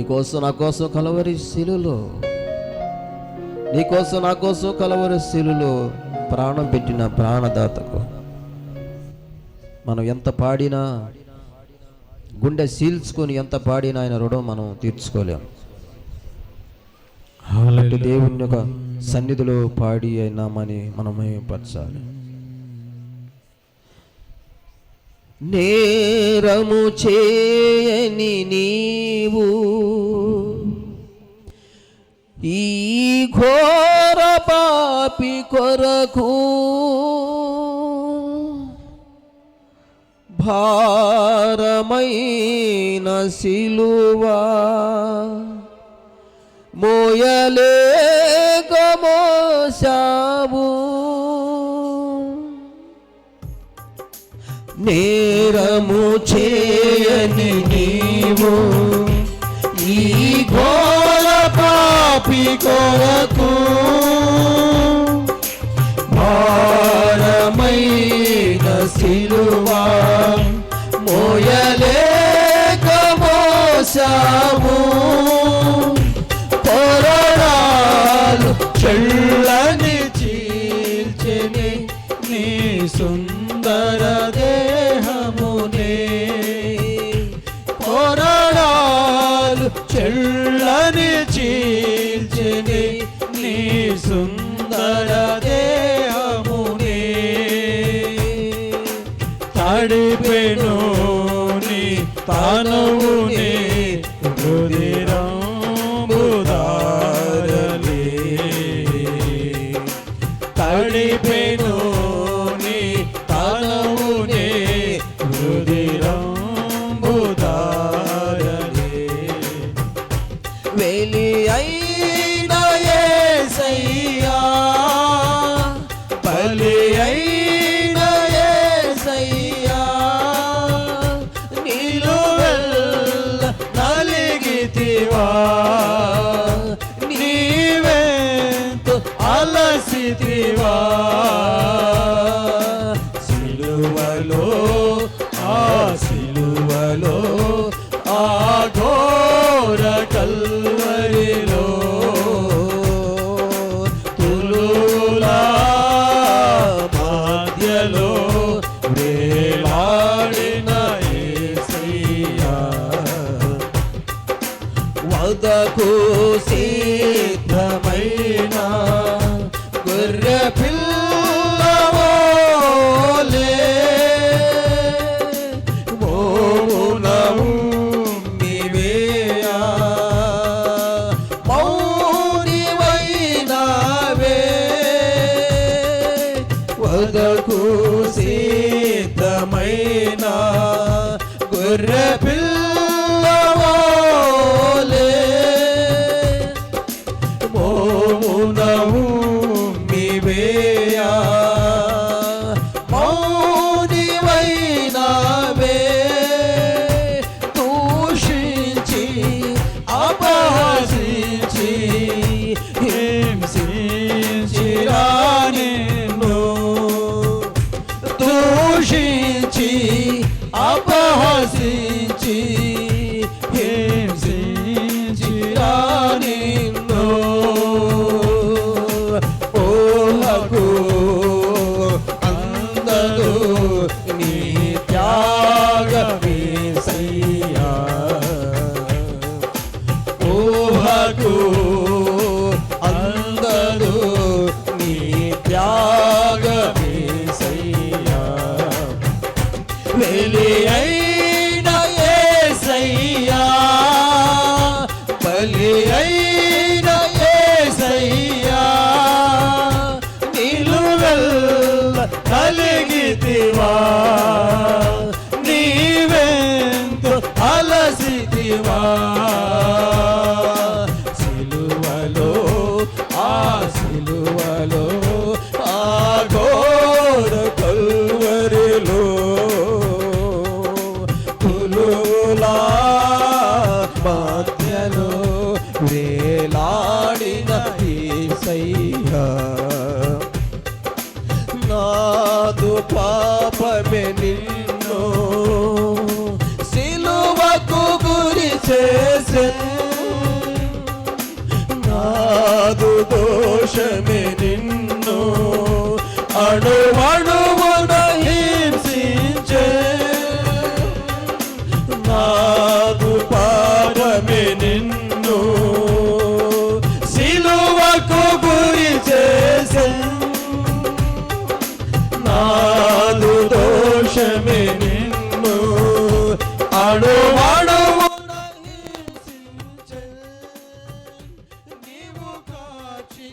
నీకోసం నా కోసం కలవరి శిలులో నీకోసం నా కోసం కలవరి శిలులో ప్రాణం పెట్టిన ప్రాణదాతకు. మనం ఎంత పాడినా గుండె సీల్చుకొని ఎంత పాడినా ఆయన రుణం మనం తీర్చుకోలేము అలాంటి దేవుని యొక్క సన్నిధిలో పాడి అయినామని మనం పరచాలి. నేరము చేయని నీవు. ఈ ఘోర పాపి కొరకు భారమైన సిలువా మోయలేక మోసావు నేరము చేయని నీవు ఈ ఘోర పాపి కొరకు భారమైన సిలువా మోయలేక మోసాము పొరడాలు చెల్లని సుందర దేహముని తడిపెను నీ తనువునే రుదిరంబుదారలే తడిపెను علينا قرب ఆశించి బలి అయిన యేసయ్యా నిలువెల్ల కలిగితివా. నీవెంతో అలసితివా. వేలాడిన ఈసయ్యా నాదు పాపమే నిన్ను సిలువకు గురి చేసే. నాదు దోషమే నిన్ను అణువణువు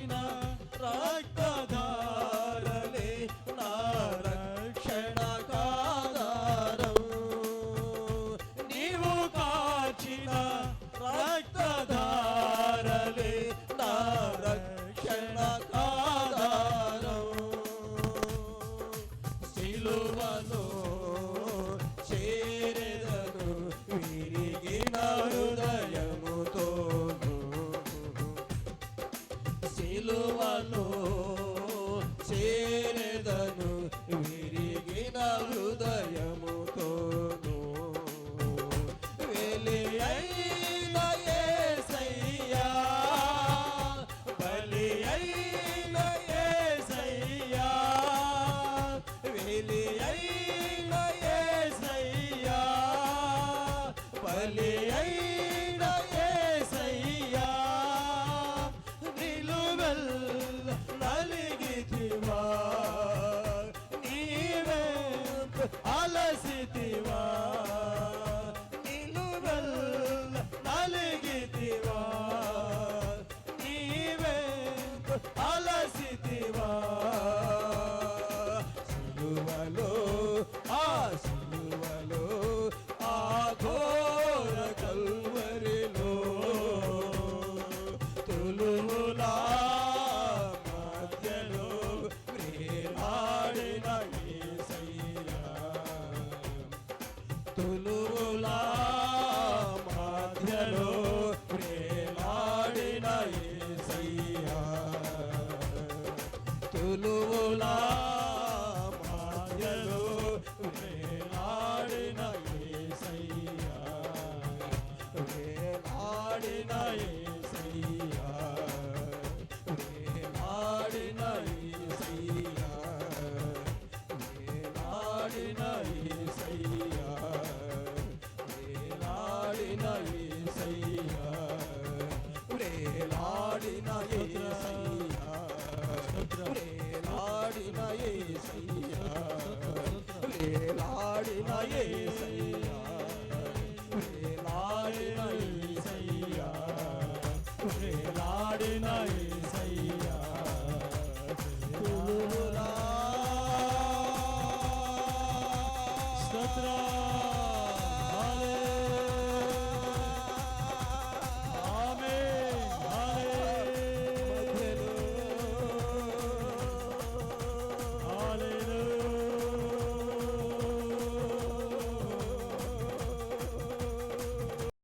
Krishna, Radha. అలసితివా తులుములా